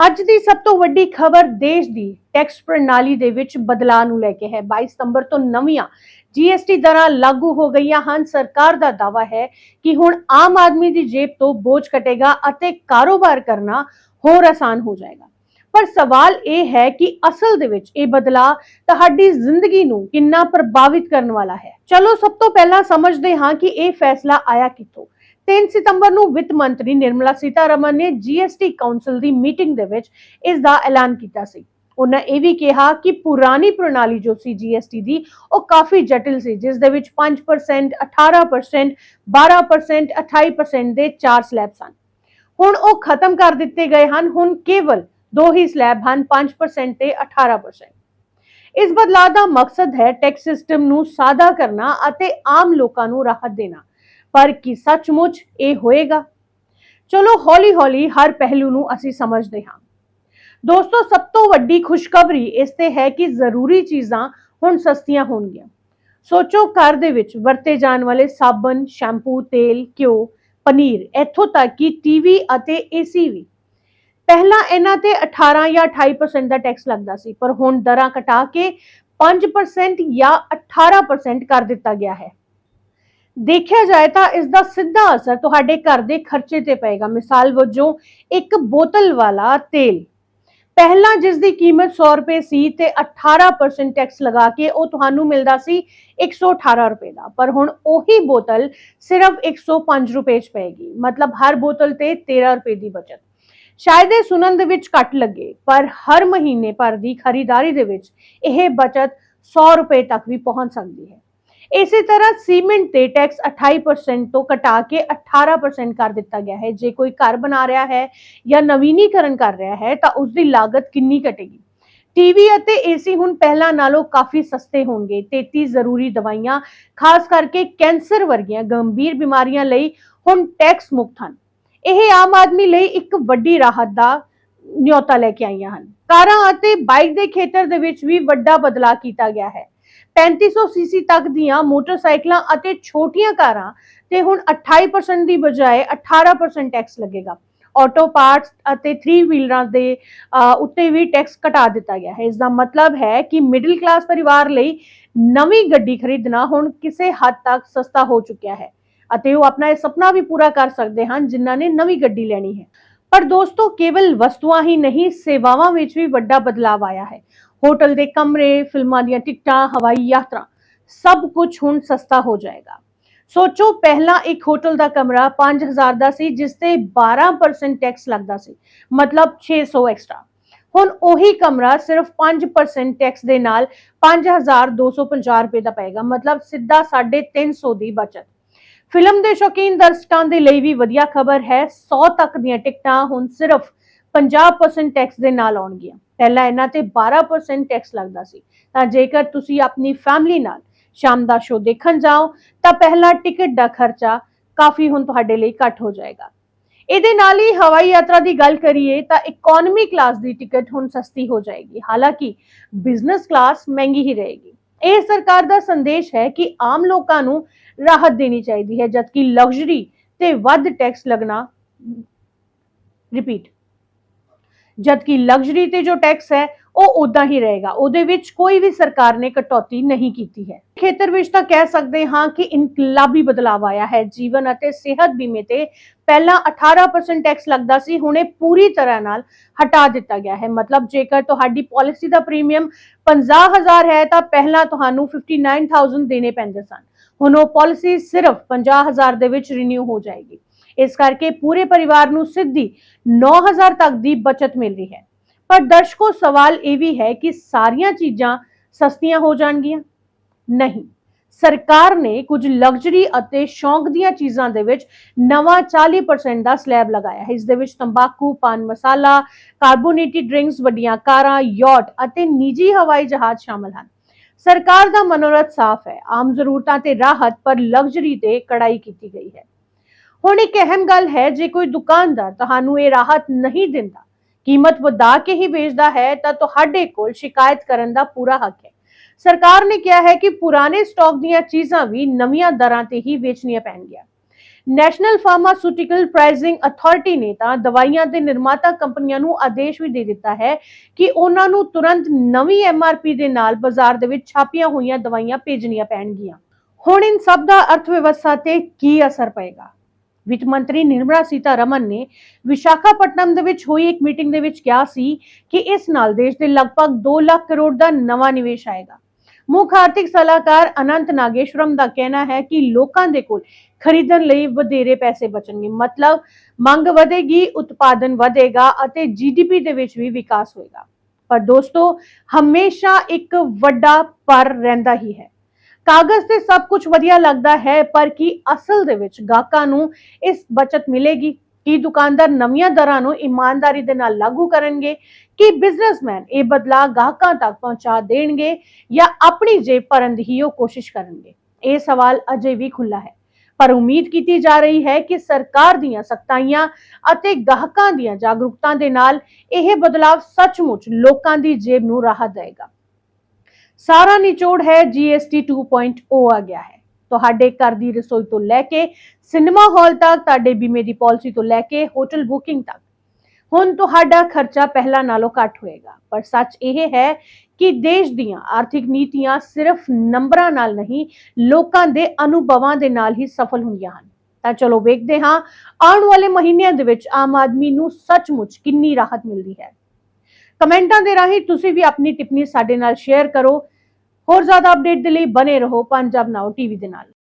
ਅੱਜ ਦੀ ਸਭ ਤੋਂ ਵੱਡੀ ਖਬਰ ਦੇਸ਼ ਦੀ ਟੈਕਸ ਪ੍ਰਣਾਲੀ ਦੇ ਵਿੱਚ ਬਦਲਾਅ ਨੂੰ ਲੈ ਕੇ ਹੈ। 22 ਸਤੰਬਰ ਤੋਂ ਨਵੀਆਂ ਜੀਐਸਟੀ ਦਰਾਂ ਲਾਗੂ ਹੋ ਗਈਆਂ ਹਨ। ਸਰਕਾਰ ਦਾ ਦਾਵਾ ਹੈ ਕਿ ਹੁਣ ਆਮ ਆਦਮੀ ਦੀ ਜੇਬ ਤੋਂ ਬੋਝ ਕਟੇਗਾ ਅਤੇ ਕਾਰੋਬਾਰ ਕਰਨਾ ਹੋਰ ਆਸਾਨ ਹੋ ਜਾਏਗਾ। ਪਰ ਸਵਾਲ ਇਹ ਹੈ ਕਿ ਅਸਲ ਦੇ ਵਿੱਚ ਇਹ ਬਦਲਾਅ ਤੁਹਾਡੀ ਜ਼ਿੰਦਗੀ ਨੂੰ ਕਿੰਨਾ ਪ੍ਰਭਾਵਿਤ ਕਰਨ ਵਾਲਾ ਹੈ? ਚਲੋ, ਸਭ ਤੋਂ ਪਹਿਲਾਂ ਸਮਝਦੇ ਹਾਂ ਕਿ ਇਹ ਫੈਸਲਾ ਆਇਆ ਕਿੱਥੋਂ? 3 ਸਤੰਬਰ ਨੂੰ ਵਿੱਤ ਮੰਤਰੀ ਨਿਰਮਲਾ ਸੀਤਾਰਮਨ ਨੇ ਜੀਐਸਟੀ ਕਾਉਂਸਲ ਦੀ ਮੀਟਿੰਗ ਦੇ ਵਿੱਚ ਇਸ ਦਾ ਐਲਾਨ ਕੀਤਾ ਸੀ। ਉਹਨਾਂ ਇਹ ਵੀ ਕਿਹਾ ਕਿ ਪੁਰਾਣੀ ਪ੍ਰਣਾਲੀ ਜੋ ਸੀ ਜੀਐਸਟੀ ਦੀ, ਉਹ ਕਾਫੀ ਜਟਿਲ ਸੀ, ਜਿਸ ਦੇ ਵਿੱਚ 5% 18% 12% 28% ਦੇ ਚਾਰ ਸਲੈਬ ਸਨ ਹੁਣ ਉਹ ਖਤਮ ਕਰ ਦਿੱਤੇ ਗਏ ਹਨ, ਹੁਣ ਕੇਵਲ ਦੋ ਹੀ ਸਲੈਬ ਹਨ 5% ਤੇ 18% ਇਸ ਬਦਲਾਅ ਦਾ ਮਕਸਦ ਹੈ ਟੈਕਸ ਸਿਸਟਮ ਨੂੰ ਸਾਦਾ ਕਰਨਾ ਅਤੇ ਆਮ ਲੋਕਾਂ ਨੂੰ ਰਾਹਤ ਦੇਣਾ। ਪਰ ਕੀ ਸੱਚਮੁੱਚ ਇਹ ਹੋਏਗਾ? ਚਲੋ ਹੌਲੀ-ਹੌਲੀ ਹਰ ਪਹਿਲੂ ਨੂੰ ਅਸੀਂ ਸਮਝਦੇ ਹਾਂ। ਦੋਸਤੋ, ਸਭ ਤੋਂ ਵੱਡੀ ਖੁਸ਼ਖਬਰੀ ਇਸ ਤੇ ਹੈ ਕਿ ਜ਼ਰੂਰੀ ਚੀਜ਼ਾਂ ਹੁਣ ਸਸਤੀਆਂ ਹੋਣਗੀਆਂ। ਸੋਚੋ, ਘਰ ਦੇ ਵਿੱਚ ਵਰਤੇ ਜਾਣ ਵਾਲੇ ਸਾਬਣ, ਸ਼ੈਂਪੂ, ਤੇਲ, ਘਿਓ, ਪਨੀਰ, ਇੱਥੋਂ ਤੱਕ ਕਿ ਟੀਵੀ ਅਤੇ ਏਸੀ ਵੀ। ਪਹਿਲਾਂ ਇਹਨਾਂ ਤੇ 18 ਜਾਂ 28% ਦਾ ਟੈਕਸ ਲੱਗਦਾ ਸੀ, ਪਰ ਹੁਣ ਦਰਾਂ ਘਟਾ ਕੇ 5% ਜਾਂ 18% ਕਰ ਦਿੱਤਾ ਗਿਆ ਹੈ। ਦੇਖਿਆ ਜਾਏ ਤਾਂ ਇਸ ਦਾ ਸਿੱਧਾ ਅਸਰ ਤੁਹਾਡੇ ਘਰ ਦੇ ਖਰਚੇ ਤੇ ਪਏਗਾ। ਮਿਸਾਲ ਵਜੋਂ ਇੱਕ ਬੋਤਲ ਵਾਲਾ ਤੇਲ। ਪਹਿਲਾਂ ਜਿਸ ਦੀ ਕੀਮਤ 100 ਰੁਪਏ ਸੀ ਤੇ 18% ਟੈਕਸ ਲਗਾ ਕੇ ਉਹ ਤੁਹਾਨੂੰ ਮਿਲਦਾ ਸੀ 118 ਰੁਪਏ ਦਾ। ਪਰ ਹੁਣ ਉਹੀ ਬੋਤਲ ਸਿਰਫ 105 ਰੁਪਏ ਚ ਪਏਗੀ। ਮਤਲਬ ਹਰ ਬੋਤਲ ਤੇ 13 ਰੁਪਏ ਦੀ ਬਚਤ। ਸ਼ਾਇਦ ਇਹ ਸੁਣਨ ਦੇ ਵਿੱਚ ਘੱਟ ਲੱਗੇ, ਪਰ ਹਰ ਮਹੀਨੇ ਭਰ ਦੀ ਖਰੀਦਾਰੀ ਦੇ ਵਿੱਚ ਇਹ ਬਚਤ 100 ਰੁਪਏ ਤੱਕ ਵੀ ਪਹੁੰਚ ਸਕਦੀ ਹੈ। ਇਸੇ ਤਰ੍ਹਾਂ ਸੀਮੈਂਟ ਤੇ ਟੈਕਸ 28% ਤੋਂ ਘਟਾ ਕੇ 18% ਕਰ ਦਿੱਤਾ ਗਿਆ ਹੈ। ਜੇ ਕੋਈ ਘਰ ਬਣਾ ਰਿਹਾ ਹੈ ਜਾਂ ਨਵੀਨੀਕਰਨ ਕਰ ਰਿਹਾ ਹੈ, ਤਾਂ ਉਸ ਦੀ ਲਾਗਤ ਕਿੰਨੀ ਘਟੇਗੀ? ਟੀਵੀ ਅਤੇ ਏਸੀ ਹੁਣ ਪਹਿਲਾਂ ਨਾਲੋਂ ਕਾਫੀ ਸਸਤੇ ਹੋਣਗੇ। 33 ਜ਼ਰੂਰੀ ਦਵਾਈਆਂ, ਖਾਸ ਕਰਕੇ ਕੈਂਸਰ ਵਰਗੀਆਂ ਗੰਭੀਰ ਬਿਮਾਰੀਆਂ ਲਈ ਹੁਣ ਟੈਕਸ ਮੁਕਤ ਹਨ। ਇਹ ਆਮ ਆਦਮੀ ਲਈ ਇੱਕ ਵੱਡੀ ਰਾਹਤ ਦਾ ਨਿਯੋਤਾ ਲੈ ਕੇ ਆਈਆਂ ਹਨ। ਕਾਰਾਂ ਅਤੇ ਬਾਈਕ ਦੇ ਖੇਤਰ ਦੇ ਵਿੱਚ ਵੀ ਵੱਡਾ ਬਦਲਾਅ ਕੀਤਾ ਗਿਆ ਹੈ। 3500 ਸੀਸੀ ਤੱਕ ਦੀਆਂ ਮੋਟਰਸਾਈਕਲਾਂ ਅਤੇ ਛੋਟੀਆਂ ਕਾਰਾਂ ਤੇ ਹੁਣ 28% ਦੀ ਬਜਾਏ 18% ਟੈਕਸ ਲੱਗੇਗਾ। ਆਟੋ ਪਾਰਟਸ ਅਤੇ 3 ਵੀਲਰਾਂ ਦੇ ਉੱਤੇ ਵੀ ਟੈਕਸ ਘਟਾ ਦਿੱਤਾ ਗਿਆ ਹੈ। ਇਸ ਦਾ ਮਤਲਬ ਹੈ ਕਿ ਮਿਡਲ ਕਲਾਸ ਪਰਿਵਾਰ ਲਈ ਨਵੀਂ ਗੱਡੀ ਖਰੀਦਣਾ ਹੁਣ ਕਿਸੇ ਹੱਦ ਤੱਕ ਸਸਤਾ ਹੋ ਚੁੱਕਿਆ ਹੈ ਅਤੇ ਉਹ ਆਪਣਾ ਇਹ ਸੁਪਨਾ ਵੀ ਪੂਰਾ ਕਰ ਸਕਦੇ ਹਨ ਜਿਨ੍ਹਾਂ ਨੇ ਨਵੀਂ ਗੱਡੀ ਲੈਣੀ ਹੈ। ਪਰ ਦੋਸਤੋ, ਕੇਵਲ ਵਸਤੂਆਂ ਹੀ ਨਹੀਂ, ਸੇਵਾਵਾਂ ਵਿੱਚ ਵੀ ਵੱਡਾ ਬਦਲਾਅ ਆਇਆ ਹੈ। ਹੋਟਲ ਦੇ ਕਮਰੇ, ਫਿਲਮਾਂ ਦੀਆਂ ਟਿਕਟਾਂ, ਹਵਾਈ ਯਾਤਰਾ, ਸਭ ਕੁਝ ਹੁਣ ਸਸਤਾ ਹੋ ਜਾਏਗਾ। ਸੋਚੋ, ਪਹਿਲਾਂ ਇੱਕ ਹੋਟਲ ਦਾ ਕਮਰਾ 5000 ਦਾ ਸੀ, ਜਿਸ ਤੇ 12% ਟੈਕਸ ਲੱਗਦਾ ਸੀ, ਮਤਲਬ 600 ਐਕਸਟਰਾ ਹੁਣ ਉਹੀ ਕਮਰਾ ਸਿਰਫ 5% ਟੈਕਸ ਦੇ ਨਾਲ 5250 ਰੁਪਏ ਦਾ ਪਏਗਾ, ਮਤਲਬ ਸਿੱਧਾ 350 ਦੀ ਬਚਤ। ਫਿਲਮ ਦੇ ਸ਼ੌਕੀਨ ਦਰਸ਼ਕਾਂ ਦੇ ਲਈ ਵੀ ਵਧੀਆ ਖਬਰ ਹੈ 100 ਤੱਕ ਦੀਆਂ ਟਿਕਟਾਂ ਹੁਣ ਸਿਰਫ 50% ਟੈਕਸ ਦੇ ਨਾਲ ਆਉਣਗੀਆਂ। ਪਹਿਲਾਂ ਇਹਨਾਂ ਤੇ 12% ਟੈਕਸ ਲੱਗਦਾ ਸੀ। ਤਾਂ ਜੇਕਰ ਤੁਸੀਂ ਆਪਣੀ ਫੈਮਿਲੀ ਨਾਲ ਸ਼ਾਮ ਦਾ ਸ਼ੋਅ ਦੇਖਣ ਜਾਓ, ਤਾਂ ਪਹਿਲਾ ਟਿਕਟ ਦਾ ਖਰਚਾ ਕਾਫੀ ਹੁਣ ਤੁਹਾਡੇ ਲਈ ਘੱਟ ਹੋ ਜਾਏਗਾ। ਇਹਦੇ ਨਾਲ ਹੀ ਹਵਾਈ ਯਾਤਰਾ ਦੀ ਗੱਲ ਕਰੀਏ, ਤਾਂ ਇਕਨੋਮੀ ਕਲਾਸ ਦੀ ਟਿਕਟ ਹੁਣ ਸਸਤੀ ਹੋ ਜਾਏਗੀ। ਹਾਲਾਂਕਿ ਬਿਜ਼ਨਸ ਕਲਾਸ ਮਹਿੰਗੀ ਹੀ ਰਹੇਗੀ। ਇਹ ਸਰਕਾਰ ਦਾ ਸੰਦੇਸ਼ ਹੈ ਕਿ ਆਮ ਲੋਕਾਂ ਨੂੰ ਰਾਹਤ ਦੇਣੀ ਚਾਹੀਦੀ ਹੈ, ਜਦਕਿ ਲਗਜ਼ਰੀ ਤੇ ਵੱਧ ਟੈਕਸ ਲੱਗਣਾ ਰਿਪੀਟ ਜਦਕਿ ਲਗਜ਼ਰੀ ਤੇ ਜੋ ਟੈਕਸ ਹੈ, ਉਹ ਉਦਾਂ ਹੀ ਰਹੇਗਾ। ਉਹਦੇ ਵਿੱਚ ਕੋਈ ਵੀ ਸਰਕਾਰ ਨੇ ਕਟੌਤੀ ਨਹੀਂ ਕੀਤੀ ਹੈ। ਖੇਤਰ ਵਿੱਚ ਤਾਂ ਕਹਿ ਸਕਦੇ ਹਾਂ ਕਿ ਇਨਕਲਾਬੀ ਬਦਲਾਅ ਆਇਆ ਹੈ। ਜੀਵਨ ਅਤੇ ਸਿਹਤ ਬੀਮੇ ਤੇ ਪਹਿਲਾਂ 18% ਟੈਕਸ ਲੱਗਦਾ ਸੀ, ਹੁਣ ਇਹ ਪੂਰੀ ਤਰ੍ਹਾਂ ਨਾਲ ਹਟਾ ਦਿੱਤਾ ਗਿਆ ਹੈ। ਮਤਲਬ ਜੇਕਰ ਤੁਹਾਡੀ ਪਾਲਿਸੀ ਦਾ ਪ੍ਰੀਮੀਅਮ 50000 ਹੈ, ਤਾਂ ਪਹਿਲਾਂ ਤੁਹਾਨੂੰ 59000 ਦੇਣੇ ਪੈਂਦੇ ਸਨ। ਹੁਣ ਉਹ ਪਾਲਿਸੀ ਸਿਰਫ 50000 ਦੇ ਵਿੱਚ ਰੀਨਿਊ ਹੋ ਜਾਏਗੀ। ਇਸ ਕਰਕੇ ਪੂਰੇ ਪਰਿਵਾਰ ਨੂੰ ਸਿੱਧੀ 9000 ਤੱਕ ਦੀ ਬਚਤ ਮਿਲ ਰਹੀ ਹੈ। ਪਰ ਦਰਸ਼ਕੋ ਸਵਾਲ ਇਹ ਵੀ ਹੈ ਕਿ ਸਾਰੀਆਂ ਚੀਜ਼ਾਂ ਸਸਤੀਆਂ ਹੋ ਜਾਣਗੀਆਂ? ਨਹੀਂ। ਸਰਕਾਰ ਨੇ ਕੁਝ ਲਗਜ਼ਰੀ ਅਤੇ ਸ਼ੌਂਕ ਦੀਆਂ ਚੀਜ਼ਾਂ ਦੇ ਵਿੱਚ ਨਵਾਂ 40% ਦਾ ਸਲੈਬ ਲਗਾਇਆ ਹੈ। ਇਸ ਦੇ ਵਿੱਚ ਤੰਬਾਕੂ, ਪਾਨ ਮਸਾਲਾ, ਕਾਰਬੋਨੇਟਿਡ ਡਰਿੰਕਸ, ਵੱਡੀਆਂ ਕਾਰਾਂ, ਯਾਟ ਅਤੇ ਨਿੱਜੀ ਹਵਾਈ ਜਹਾਜ਼ ਸ਼ਾਮਲ ਹਨ। ਸਰਕਾਰ ਦਾ ਮਨੋਰਥ ਸਾਫ਼ ਹੈ। ਆਮ ਜ਼ਰੂਰਤਾਂ ਤੇ ਰਾਹਤ ਪਰ ਲਗਜ਼ਰੀ ਤੇ ਕੜਾਈ ਕੀਤੀ ਗਈ ਹੈ। ਹੁਣ ਇੱਕ ਅਹਿਮ ਗੱਲ ਹੈ, ਜੇ ਕੋਈ ਦੁਕਾਨਦਾਰ ਤੁਹਾਨੂੰ ਇਹ ਰਾਹਤ ਨਹੀਂ ਦਿੰਦਾ, ਕੀਮਤ ਵਧਾ ਕੇ ਹੀ ਵੇਚਦਾ ਹੈ, ਤਾਂ ਤੁਹਾਡੇ ਕੋਲ ਸ਼ਿਕਾਇਤ ਕਰਨ ਦਾ ਪੂਰਾ ਹੱਕ ਹੈ। ਸਰਕਾਰ ਨੇ ਕਿਹਾ ਹੈ ਕਿ ਪੁਰਾਣੇ ਸਟਾਕ ਦੀਆਂ ਚੀਜ਼ਾਂ ਵੀ ਨਵੀਆਂ ਦਰਾਂ ਤੇ ਹੀ ਵੇਚਣੀਆਂ ਪੈਣਗੀਆਂ। ਨੈਸ਼ਨਲ ਫਾਰਮਾਸਿਊਟੀਕਲ ਪ੍ਰਾਈਸਿੰਗ ਅਥਾਰਟੀ ਨੇ ਤਾਂ ਦਵਾਈਆਂ ਦੇ ਨਿਰਮਾਤਾ ਕੰਪਨੀਆਂ ਨੂੰ ਆਦੇਸ਼ ਵੀ ਦੇ ਦਿੱਤਾ ਹੈ ਕਿ ਉਹਨਾਂ ਨੂੰ ਤੁਰੰਤ ਨਵੀਂ ਐਮਆਰਪੀ ਦੇ ਨਾਲ ਬਾਜ਼ਾਰ ਦੇ ਵਿੱਚ ਛਾਪੀਆਂ ਹੋਈਆਂ ਦਵਾਈਆਂ ਭੇਜਣੀਆਂ ਪੈਣਗੀਆਂ। ਹੁਣ ਇਨ ਸਭ ਦਾ ਅਰਥ ਵਿਵਸਥਾ ਤੇ ਕੀ ਅਸਰ ਪਏਗਾ? ਵਿੱਤ ਮੰਤਰੀ ਨਿਰਮਲਾ ਸੀਤਾਰਮਨ ਨੇ ਵਿਸ਼ਾਖਾਪਟਨਮ ਦੇ ਵਿੱਚ ਹੋਈ ਇੱਕ ਮੀਟਿੰਗ ਦੇ ਵਿੱਚ ਕਿਹਾ ਸੀ ਕਿ ਇਸ ਨਾਲ ਦੇਸ਼ ਦੇ ਲਗਭਗ 2 ਲੱਖ ਕਰੋੜ ਦਾ ਨਵਾਂ ਨਿਵੇਸ਼ ਆਏਗਾ। ਮੁੱਖ ਆਰਥਿਕ ਸਲਾਹਕਾਰ ਅਨੰਤ ਨਾਗੇਸ਼ਵਰਮ ਦਾ ਕਹਿਣਾ ਹੈ ਕਿ ਲੋਕਾਂ ਦੇ ਕੋਲ ਖਰੀਦਣ ਲਈ ਵਧੇਰੇ ਪੈਸੇ ਬਚਣਗੇ। ਮਤਲਬ ਮੰਗ ਵਧੇਗੀ, ਉਤਪਾਦਨ ਵਧੇਗਾ ਅਤੇ ਜੀਡੀਪੀ ਦੇ ਵਿੱਚ ਵੀ ਵਿਕਾਸ ਹੋਏਗਾ। ਪਰ ਦੋਸਤੋ, ਹਮੇਸ਼ਾ ਇੱਕ ਵੱਡਾ ਪਰ ਰਹਿੰਦਾ ਹੀ ਹੈ। ਕਾਗਜ਼ ਤੇ ਸਭ ਕੁਝ ਵਧੀਆ ਲੱਗਦਾ ਹੈ, ਪਰ ਕੀ ਅਸਲ ਦੇ ਵਿੱਚ ਗਾਹਕਾਂ ਨੂੰ ਇਸ ਬਚਤ ਮਿਲੇਗੀ? ਕੀ ਦੁਕਾਨਦਾਰ ਨਵੀਆਂ ਦਰਾਂ ਨੂੰ ਇਮਾਨਦਾਰੀ ਦੇ ਨਾਲ ਲਾਗੂ ਕਰਨਗੇ? ਕੀ ਬਿਜ਼ਨਸਮੈਨ ਇਹ ਬਦਲਾਅ ਗਾਹਕਾਂ ਤੱਕ ਪਹੁੰਚਾ ਦੇਣਗੇ ਜਾਂ ਆਪਣੀ ਜੇਬ ਭਰਨ ਦੀ ਹੀ ਉਹ ਕੋਸ਼ਿਸ਼ ਕਰਨਗੇ? ਇਹ ਸਵਾਲ ਅਜੇ ਵੀ ਖੁੱਲਾ ਹੈ। ਪਰ ਉਮੀਦ ਕੀਤੀ ਜਾ ਰਹੀ ਹੈ ਕਿ ਸਰਕਾਰ ਦੀਆਂ ਸਖਤਾਈਆਂ ਅਤੇ ਗਾਹਕਾਂ ਦੀਆਂ ਜਾਗਰੂਕਤਾ ਦੇ ਨਾਲ ਇਹ ਬਦਲਾਅ ਸੱਚਮੁੱਚ ਲੋਕਾਂ ਦੀ ਜੇਬ ਨੂੰ ਰਾਹਤ ਦੇਵੇਗਾ। ਸਾਰਾ ਨਿਚੋੜ ਹੈ GST 2.0 ਆ ਗਿਆ ਹੈ। ਤੁਹਾਡੇ ਘਰ ਦੀ ਰਸੋਈ ਤੋਂ ਲੈ ਕੇ ਸਿਨੇਮਾ ਹਾਲ ਤੱਕ, ਤੁਹਾਡੇ ਬੀਮੇ ਦੀ ਪਾਲਿਸੀ ਤੋਂ ਲੈ ਕੇ ਹੋਟਲ ਬੁਕਿੰਗ ਤੱਕ। ਹੁਣ ਤੁਹਾਡਾ ਖਰਚਾ ਪਹਿਲਾਂ ਨਾਲੋਂ ਘੱਟ ਹੋਏਗਾ। ਪਰ ਸੱਚ ਇਹ ਹੈ ਕਿ ਦੇਸ਼ ਦੀਆਂ ਆਰਥਿਕ ਨੀਤੀਆਂ ਸਿਰਫ ਨੰਬਰਾਂ ਨਾਲ ਨਹੀਂ, ਲੋਕਾਂ ਦੇ ਅਨੁਭਵਾਂ ਦੇ ਨਾਲ ਹੀ ਸਫਲ ਹੁੰਦੀਆਂ ਹਨ। ਤਾਂ ਚਲੋ ਵੇਖਦੇ ਹਾਂ, ਆਉਣ ਵਾਲੇ ਮਹੀਨਿਆਂ ਦੇ ਵਿੱਚ ਆਮ ਆਦਮੀ ਨੂੰ ਸੱਚਮੁੱਚ ਕਿੰਨੀ ਰਾਹਤ ਮਿਲਦੀ ਹੈ। ਕਮੈਂਟਾਂ ਦੇ ਰਾਹੀਂ ਤੁਸੀਂ ਵੀ ਆਪਣੀ ਟਿੱਪਣੀ ਸਾਡੇ ਨਾਲ ਸ਼ੇਅਰ ਕਰੋ। ਹੋਰ ਜ਼ਿਆਦਾ ਅਪਡੇਟ ਦੇ ਲਈ ਬਨੇ ਰਹੋ ਪੰਜਾਬ ਨਾਓ ਟੀਵੀ ਦੇ ਨਾਲ।